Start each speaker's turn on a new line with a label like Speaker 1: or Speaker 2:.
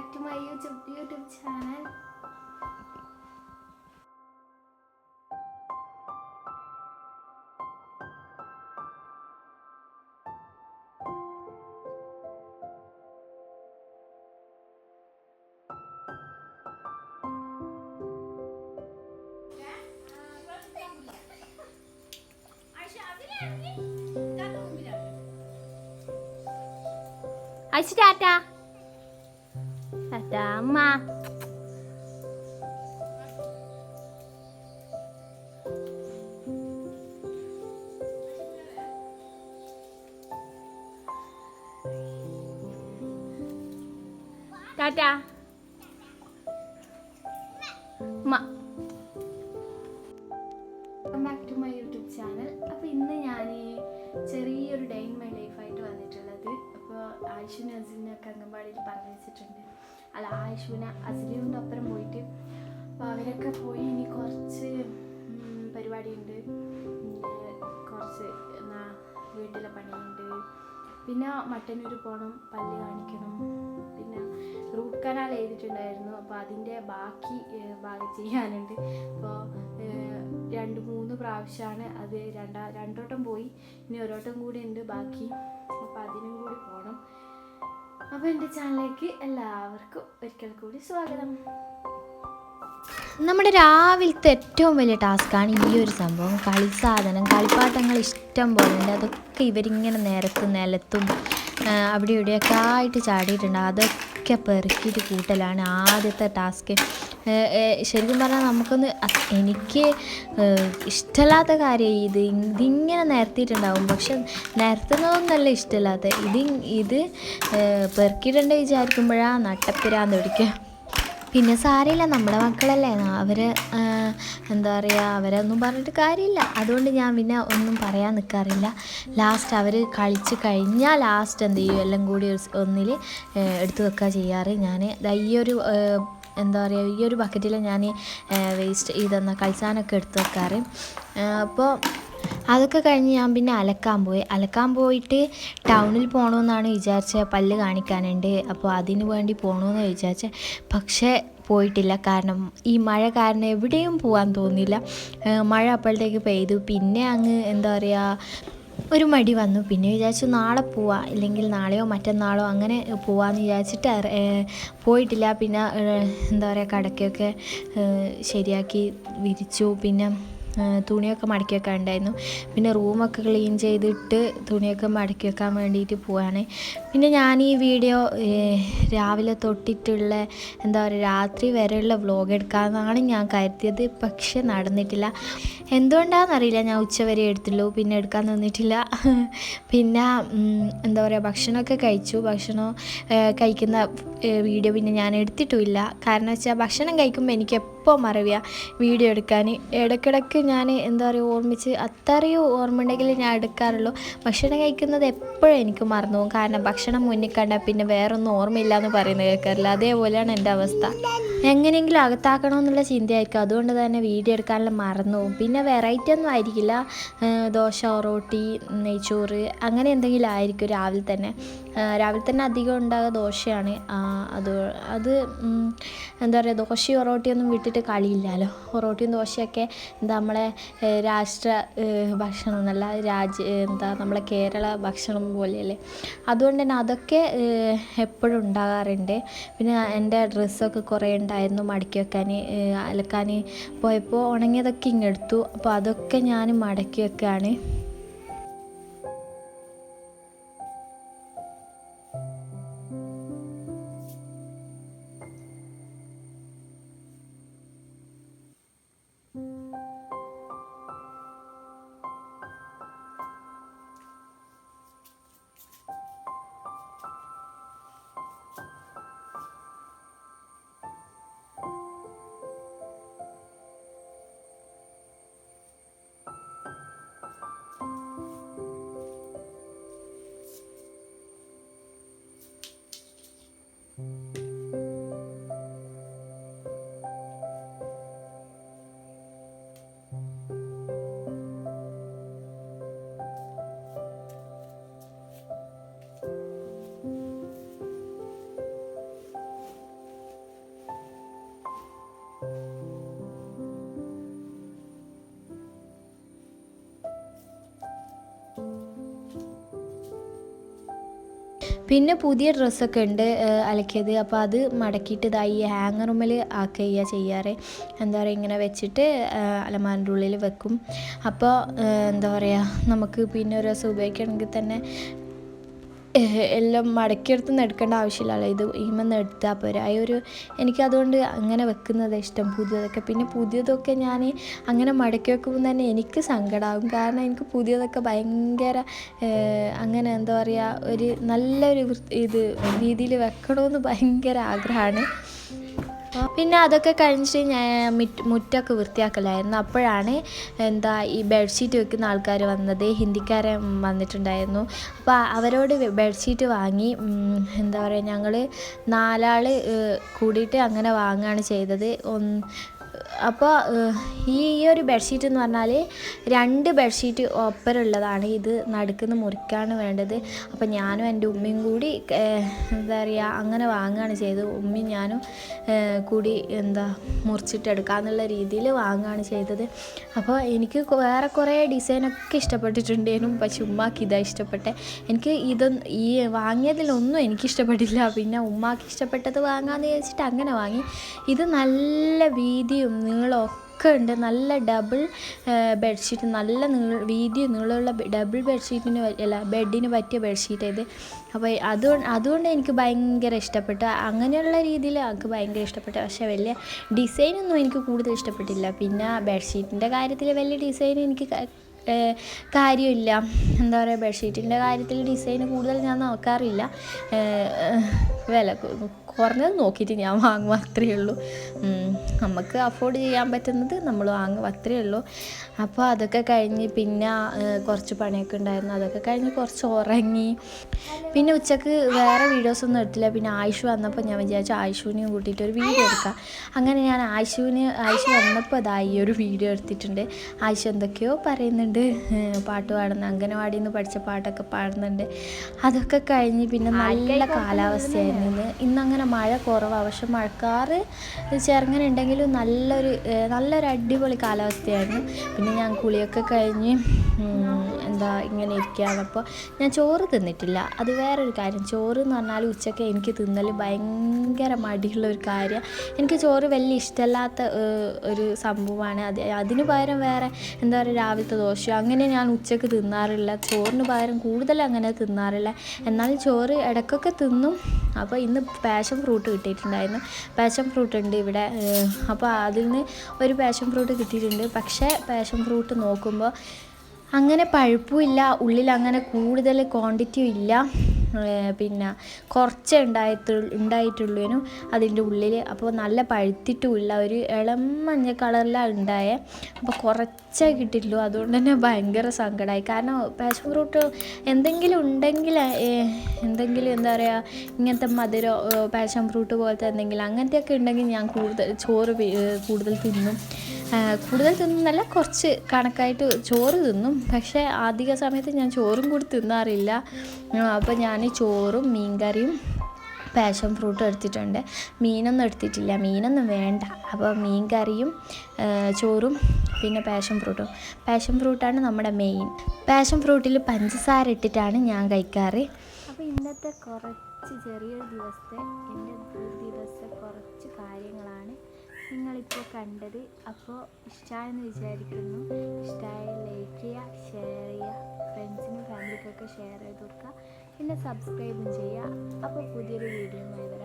Speaker 1: back to my YouTube YouTube channel. അയച്ചു ടാറ്റ അമ്മ ടാറ്റ അമ്മ welcome back to my YouTube channel അപ്പോൾ ഇന്ന് ഞാൻ ചെറിയൊരു ഡേ ഇൻ മൈ ലൈഫായിട്ട് വന്നിട്ടുള്ളത്. അപ്പോൾ ആയിഷുവിനെ അസിലിനൊക്കെ അംഗൻവാടിയിൽ പറഞ്ഞു വെച്ചിട്ടുണ്ട് അല്ല ആയിഷുവിനെ അസിലിന്റെ ഒപ്പരം പോയിട്ട് അപ്പോൾ അവരൊക്കെ പോയി ഇനി കുറച്ച് പരിപാടിയുണ്ട്. കുറച്ച് എന്നാ വീട്ടിലെ പണിയുണ്ട്. പിന്നെ മട്ടന്നൂർ പോകണം പല്ല് കാണിക്കണം. പിന്നെ റൂട്ട് കനാൽ എഴുതിയിട്ടുണ്ടായിരുന്നു. അപ്പോൾ അതിന്റെ ബാക്കി ഭാഗം ചെയ്യാനുണ്ട്. അപ്പോൾ രണ്ട് മൂന്ന് പ്രാവശ്യമാണ് അത് രണ്ടാ രണ്ടോട്ടം പോയി. ഇനി ഒരോട്ടം കൂടി ഉണ്ട് ബാക്കി. അപ്പോൾ അതിനും കൂടി പോകണം അപ്പോൾ എന്റെ ചാനലിലേക്ക് എല്ലാവർക്കും ഒരിക്കൽ കൂടി സ്വാഗതം.
Speaker 2: നമ്മുടെ രാവിലത്തെ ഏറ്റവും വലിയ ടാസ്ക്കാണ് ഈ ഒരു സംഭവം. കളി സാധനം കളിപ്പാട്ടങ്ങൾ ഇഷ്ടം പോലെ ഉണ്ട്. അതൊക്കെ ഇവരിങ്ങനെ നിരത്തും നിലത്തും അവിടെ ഇവിടെയൊക്കെ ആയിട്ട് ചാടിയിട്ടുണ്ട്. അതൊക്കെ പെറുക്കിയിട്ട് കൂട്ടലാണ് ആദ്യത്തെ ടാസ്ക്. ശരിക്കും പറഞ്ഞാൽ നമുക്കൊന്ന് എനിക്ക് ഇഷ്ടമല്ലാത്ത കാര്യം ഇത് ഇതിങ്ങനെ നിരത്തിയിട്ടുണ്ടാവും. പക്ഷെ നിരത്തുന്നതൊന്നല്ല ഇഷ്ടമില്ലാത്ത ഇത് ഇത് പെറുക്കിയിട്ടുണ്ടെന്ന് പെറുക്കിയിട്ടുണ്ട് വിചാരിക്കുമ്പോഴാണ് നട്ടപ്പിരാന്ന് പിടിക്കുക പിന്നെ സാരമില്ല നമ്മുടെ മക്കളല്ലേ. അവർ എന്താ പറയുക അവരൊന്നും പറഞ്ഞിട്ട് കാര്യമില്ല. അതുകൊണ്ട് ഞാൻ പിന്നെ ഒന്നും പറയാൻ നിൽക്കാറില്ല ലാസ്റ്റ് അവർ കളിച്ച് കഴിഞ്ഞാൽ ലാസ്റ്റ് എന്ത് ചെയ്യും? എല്ലാം കൂടി ഒന്നിൽ എടുത്തു വെക്കുക ചെയ്യാറ്. ഞാൻ ഈ ഒരു എന്താ പറയുക ഈ ഒരു ബക്കറ്റിൽ ഞാൻ വേസ്റ്റ് ഇതെന്ന കളിസാനൊക്കെ എടുത്തു വെക്കാറ്. അപ്പോൾ അതൊക്കെ കഴിഞ്ഞ് ഞാൻ പിന്നെ അലക്കാൻ പോയി. അലക്കാൻ പോയിട്ട് ടൗണിൽ പോകണമെന്നാണ് വിചാരിച്ചത്. പല്ല് കാണിക്കാനുണ്ട്. അപ്പോൾ അതിന് വേണ്ടി പോകണമെന്ന് വിചാരിച്ചത് പക്ഷേ പോയിട്ടില്ല. കാരണം ഈ മഴ കാരണം എവിടെയും പോകാൻ തോന്നില്ല മഴ അപ്പോഴത്തേക്ക് പെയ്തു. പിന്നെ അങ്ങ് എന്താ പറയുക ഒരു മടി വന്നു. പിന്നെ വിചാരിച്ചു നാളെ പോവാം. ഇല്ലെങ്കിൽ നാളെയോ മറ്റന്നാളോ അങ്ങനെ പോവാമെന്ന് വിചാരിച്ചിട്ട് പോയിട്ടില്ല. പിന്നെ എന്താ പറയുക കടക്കൊക്കെ ശരിയാക്കി വിരിച്ചു. പിന്നെ തുണിയൊക്കെ മടക്കി വെക്കാൻ ഉണ്ടായിരുന്നു. പിന്നെ റൂമൊക്കെ ക്ലീൻ ചെയ്തിട്ട് തുണിയൊക്കെ മടക്കി വെക്കാൻ വേണ്ടിയിട്ട് പോവാണ്. പിന്നെ ഞാൻ ഈ വീഡിയോ രാവിലെ തൊട്ടിട്ടുള്ള എന്താ പറയുക രാത്രി വരെയുള്ള വ്ലോഗ് എടുക്കാമെന്നാണ് ഞാൻ കരുതിയത്. പക്ഷെ നടന്നിട്ടില്ല. എന്തുകൊണ്ടാണെന്നറിയില്ല ഞാൻ ഉച്ചവരെ എടുത്തുള്ളൂ. പിന്നെ എടുക്കാൻ നിന്നിട്ടില്ല. പിന്നെ എന്താ പറയുക ഭക്ഷണമൊക്കെ കഴിച്ചു. ഭക്ഷണം കഴിക്കുന്ന വീഡിയോ പിന്നെ ഞാൻ എടുത്തിട്ടുമില്ല. കാരണം വെച്ചാൽ ഭക്ഷണം കഴിക്കുമ്പോൾ എനിക്ക് എപ്പോൾ മറവിയ വീഡിയോ എടുക്കാൻ. ഇടയ്ക്കിടയ്ക്ക് ഞാൻ എന്താ പറയുക ഓർമ്മിച്ച് അത്രയും ഓർമ്മ ഉണ്ടെങ്കിൽ ഞാൻ എടുക്കാറുള്ളൂ. ഭക്ഷണം കഴിക്കുന്നത് എപ്പോഴും എനിക്ക് മറന്നു പോകും. കാരണം ഭക്ഷണം മുന്നിൽ കണ്ടാൽ പിന്നെ വേറൊന്നും ഓർമ്മയില്ല എന്ന് പറയുന്നത് കേൾക്കാറില്ല. അതേപോലെയാണ് എന്റെ അവസ്ഥ. എങ്ങനെയെങ്കിലും അകത്താക്കണമെന്നുള്ള ചിന്തയായിരിക്കും. അതുകൊണ്ട് തന്നെ വീഡിയോ എടുക്കാനുള്ള മറന്നു പോകും. പിന്നെ വെറൈറ്റി ഒന്നും ആയിരിക്കില്ല. ദോശ ഒറോട്ടി നെയ്ച്ചോറ് അങ്ങനെ എന്തെങ്കിലും ആയിരിക്കും രാവിലെ തന്നെ. രാവിലെ തന്നെ അധികം ഉണ്ടാകുക ദോശയാണ്. അത് അത് എന്താ പറയുക ദോശയും ഒറോട്ടിയൊന്നും വിട്ടിട്ട് കളിയില്ലല്ലോ. ഒറോട്ടിയും ദോശയൊക്കെ എന്താ നമ്മളെ രാഷ്ട്ര ഭക്ഷണം എന്നല്ല രാജ്യ എന്താ നമ്മളെ കേരള ഭക്ഷണം പോലെയല്ലേ. അതുകൊണ്ട് തന്നെ അതൊക്കെ എപ്പോഴും ഉണ്ടാകാറുണ്ട്. പിന്നെ എന്റെ ഡ്രസ്സൊക്കെ കുറേ ഉണ്ടായിരുന്നു മടക്കി വെക്കാൻ അലക്കാൻ. പോയപ്പോൾ ഉണങ്ങിയതൊക്കെ ഇങ്ങെടുത്തു അപ്പോൾ അതൊക്കെ ഞാൻ മടക്കി വെക്കുകയാണ് thank you പിന്നെ പുതിയ ഡ്രസ്സൊക്കെ ഉണ്ട് അലക്കിയത്. അപ്പോൾ അത് മടക്കിയിട്ട് ഇതാ ഈ ഹാങ്ങറുമ്മൽ ആക്കുക ചെയ്യാറ്. എന്താ പറയുക ഇങ്ങനെ വെച്ചിട്ട് അലമാരിന്റെ ഉള്ളിൽ വെക്കും. അപ്പോൾ എന്താ പറയുക നമുക്ക് പിന്നെ ഒരു ദിവസം ഉപയോഗിക്കണമെങ്കിൽ തന്നെ എല്ലാം മടക്കിയെടുത്ത് എടുക്കേണ്ട ആവശ്യമില്ലല്ലോ. ഇത് ഈമെന്ന് എടുത്താൽ പോരാ. ആ ഒരു എനിക്കതുകൊണ്ട് അങ്ങനെ വെക്കുന്നത് ഇഷ്ടം പുതിയതൊക്കെ. പിന്നെ പുതിയതൊക്കെ ഞാൻ അങ്ങനെ മടക്കി വെക്കുമ്പോൾ തന്നെ എനിക്ക് സങ്കടമാകും കാരണം എനിക്ക് പുതിയതൊക്കെ ഭയങ്കര അങ്ങനെ എന്താ പറയുക ഒരു നല്ലൊരു ഇത് രീതിയിൽ വെക്കണമെന്ന് ഭയങ്കര ആഗ്രഹമാണ്. പിന്നെ അതൊക്കെ കഴിഞ്ഞിട്ട് ഞാൻ മിറ്റ് മുറ്റൊക്കെ വൃത്തിയാക്കലായിരുന്നു. അപ്പോഴാണ് എന്താ ഈ ബെഡ്ഷീറ്റ് വെക്കുന്ന ആൾക്കാർ വന്നത്. ഹിന്ദിക്കാരെ വന്നിട്ടുണ്ടായിരുന്നു. അപ്പോൾ അവരോട് ബെഡ്ഷീറ്റ് വാങ്ങി എന്താ പറയുക ഞങ്ങൾ നാലാൾ കൂടിയിട്ട് അങ്ങനെ വാങ്ങുകയാണ് ചെയ്തത്. അപ്പോൾ ഈ ഈ ഒരു ബെഡ്ഷീറ്റ് എന്ന് പറഞ്ഞാൽ രണ്ട് ബെഡ്ഷീറ്റ് ഒപ്പരുള്ളതാണ് ഇത് നടുക്കുന്ന മുറിക്കാണ് വേണ്ടത്. അപ്പോൾ ഞാനും എന്റെ ഉമ്മയും കൂടി എന്താ പറയുക അങ്ങനെ വാങ്ങുകയാണ് ചെയ്തത്. ഉമ്മയും ഞാനും കൂടി എന്താ മുറിച്ചിട്ടെടുക്കാന്നുള്ള രീതിയിൽ വാങ്ങുകയാണ് ചെയ്തത്. അപ്പോൾ എനിക്ക് വേറെ കുറേ ഡിസൈനൊക്കെ ഇഷ്ടപ്പെട്ടിട്ടുണ്ടേനും പക്ഷെ ഉമ്മാക്ക് ഇതാ ഇഷ്ടപ്പെട്ടെ. എനിക്ക് ഇതൊന്നും ഈ വാങ്ങിയതിലൊന്നും എനിക്ക് ഇഷ്ടപ്പെട്ടില്ല. പിന്നെ ഉമ്മാക്ക് ഇഷ്ടപ്പെട്ടത് വാങ്ങാമെന്ന് വിചാരിച്ചിട്ട് അങ്ങനെ വാങ്ങി. ഇത് നല്ല വീതിയും നീളമൊക്കെ ഉണ്ട്. നല്ല ഡബിൾ ബെഡ്ഷീറ്റ് നല്ല നീള വീതി നീളമുള്ള ഡബിൾ ബെഡ്ഷീറ്റിന് അല്ല ബെഡിന് പറ്റിയ ബെഡ്ഷീറ്റ് ഇത് അപ്പോൾ അതുകൊണ്ട് അതുകൊണ്ട് എനിക്ക് ഭയങ്കര ഇഷ്ടപ്പെട്ടു. അങ്ങനെയുള്ള രീതിയിൽ എനിക്ക് ഭയങ്കര ഇഷ്ടപ്പെട്ടു. പക്ഷേ വലിയ ഡിസൈനൊന്നും എനിക്ക് കൂടുതൽ ഇഷ്ടപ്പെട്ടില്ല. പിന്നെ ബെഡ്ഷീറ്റിന്റെ കാര്യത്തിൽ വലിയ ഡിസൈൻ എനിക്ക് കാര്യമില്ല. എന്താ പറയുക ബെഡ്ഷീറ്റിന്റെ കാര്യത്തിൽ ഡിസൈൻ കൂടുതൽ ഞാൻ നോക്കാറില്ല. വില കുറഞ്ഞത് നോക്കിയിട്ട് ഞാൻ വാങ്ങും അത്രയേ ഉള്ളൂ. നമുക്ക് അഫോർഡ് ചെയ്യാൻ പറ്റുന്നത് നമ്മൾ വാങ്ങും അത്രയേ ഉള്ളൂ. അപ്പോൾ അതൊക്കെ കഴിഞ്ഞ് പിന്നെ കുറച്ച് പണിയൊക്കെ ഉണ്ടായിരുന്നു. അതൊക്കെ കഴിഞ്ഞ് കുറച്ച് ഉറങ്ങി. പിന്നെ ഉച്ചയ്ക്ക് വേറെ വീഡിയോസ് ഒന്നും എടുത്തില്ല. പിന്നെ ആയുഷ് വന്നപ്പോൾ ഞാൻ വിചാരിച്ചു ആയുഷുവിനെയും കൂട്ടിയിട്ട് ഒരു വീഡിയോ എടുക്കാം. അങ്ങനെ ഞാൻ ആയുഷുവിന് ആയുഷ് വന്നപ്പോൾ അതാ ഈ ഒരു വീഡിയോ എടുത്തിട്ടുണ്ട്. ആയുഷ് എന്തൊക്കെയോ പറയുന്നുണ്ട്. പാട്ട് പാടുന്ന അംഗനവാടിയിൽ നിന്ന് പഠിച്ച പാട്ടൊക്കെ പാടുന്നുണ്ട്. അതൊക്കെ കഴിഞ്ഞ് പിന്നെ നല്ല കാലാവസ്ഥയായിരുന്നു. ഇന്ന് ഇന്നങ്ങനെ മഴ കുറവാണ് പക്ഷെ മഴക്കാറ് ചെറുങ്ങനെ ഉണ്ടെങ്കിലും നല്ലൊരു നല്ലൊരു അടിപൊളി കാലാവസ്ഥയായിരുന്നു. പിന്നെ ഞാൻ കുളിയൊക്കെ കഴിഞ്ഞ് എന്താ ഇങ്ങനെ ഇരിക്കുകയാണ്. അപ്പോൾ ഞാൻ ചോറ് തിന്നിട്ടില്ല. അത് വേറൊരു കാര്യം. ചോറ് എന്ന് പറഞ്ഞാൽ ഉച്ചയ്ക്ക് എനിക്ക് തിന്നൽ ഭയങ്കര മടിയുള്ള ഒരു കാര്യമാണ്. എനിക്ക് ചോറ് വലിയ ഇഷ്ടമല്ലാത്ത ഒരു സംഭവമാണ്. അത് അതിന് പകരം വേറെ എന്താ പറയുക രാവിലത്തെ ദോശ അങ്ങനെ ഞാൻ ഉച്ചയ്ക്ക് തിന്നാറില്ല. ചോറിന് പകരം കൂടുതൽ അങ്ങനെ തിന്നാറില്ല. എന്നാൽ ചോറ് ഇടയ്ക്കൊക്കെ തിന്നും. അപ്പോൾ ഇന്ന് പാഷൻ ഫ്രൂട്ട് കിട്ടിയിട്ടുണ്ടായിരുന്നു. പാഷൻ ഫ്രൂട്ട് ഉണ്ട് ഇവിടെ. അപ്പോൾ അതിൽ നിന്ന് ഒരു പാഷൻ ഫ്രൂട്ട് കിട്ടിയിട്ടുണ്ട്. പക്ഷേ പാഷൻ ഫ്രൂട്ട് നോക്കുമ്പോൾ അങ്ങനെ പഴുപ്പുമില്ല ഉള്ളിൽ അങ്ങനെ കൂടുതൽ ക്വാണ്ടിറ്റിയും ഇല്ല. പിന്നെ കുറച്ചേ ഉണ്ടായിട്ടുള്ള ഉണ്ടായിട്ടുള്ളൂ അതിന്റെ ഉള്ളിൽ അപ്പോൾ നല്ല പഴുത്തിട്ടുമില്ല ഒരു ഇളം മഞ്ഞ കളറിലാണ് ഉണ്ടായേ. അപ്പോൾ കുറച്ചേ കിട്ടിയിട്ടുള്ളൂ അതുകൊണ്ട് തന്നെ ഭയങ്കര സങ്കടമായി കാരണം പാഷൻ ഫ്രൂട്ട് എന്തെങ്കിലും ഉണ്ടെങ്കിൽ എന്തെങ്കിലും എന്താ പറയുക ഇങ്ങനത്തെ മധുരം പാഷൻ ഫ്രൂട്ട് പോലത്തെ എന്തെങ്കിലും അങ്ങനത്തെയൊക്കെ ഉണ്ടെങ്കിൽ ഞാൻ കൂടുതൽ ചോറ് കൂടുതൽ തിന്നും. കൂടുതൽ തിന്നുന്നല്ല കുറച്ച് കണക്കായിട്ട് ചോറ് തിന്നും. പക്ഷേ അധിക സമയത്ത് ഞാൻ ചോറും കൂടി തിന്നാറില്ല. അപ്പോൾ ഞാൻ ചോറും മീൻകറിയും പാഷൻ ഫ്രൂട്ടും എടുത്തിട്ടുണ്ട്. മീനൊന്നും എടുത്തിട്ടില്ല. മീനൊന്നും വേണ്ട. അപ്പോൾ മീൻ കറിയും ഏഹ്, ചോറും പിന്നെ പാഷൻ ഫ്രൂട്ടും. പാഷൻ ഫ്രൂട്ടാണ് നമ്മുടെ മെയിൻ. പാഷൻ ഫ്രൂട്ടിൽ പഞ്ചസാര ഇട്ടിട്ടാണ് ഞാൻ കഴിക്കാറ്.
Speaker 1: അപ്പോൾ ഇന്നത്തെ കുറച്ച് ചെറിയൊരു ദിവസത്തെ എന്റെ ദിവസത്തെ കുറച്ച് കാര്യങ്ങളാണ് നിങ്ങളിപ്പോൾ കണ്ടത് അപ്പോൾ ഇഷ്ടമായെന്ന് വിചാരിക്കുന്നു. ഇഷ്ടമായ ലൈക്ക് ചെയ്യുക ഷെയർ ചെയ്യുക ഫ്രണ്ട്സിനും ഫാമിലിക്കൊക്കെ ഷെയർ ചെയ്ത് കൊടുക്കുക പിന്നെ സബ്സ്ക്രൈബും ചെയ്യുക അപ്പോൾ പുതിയൊരു വീഡിയോ വരാം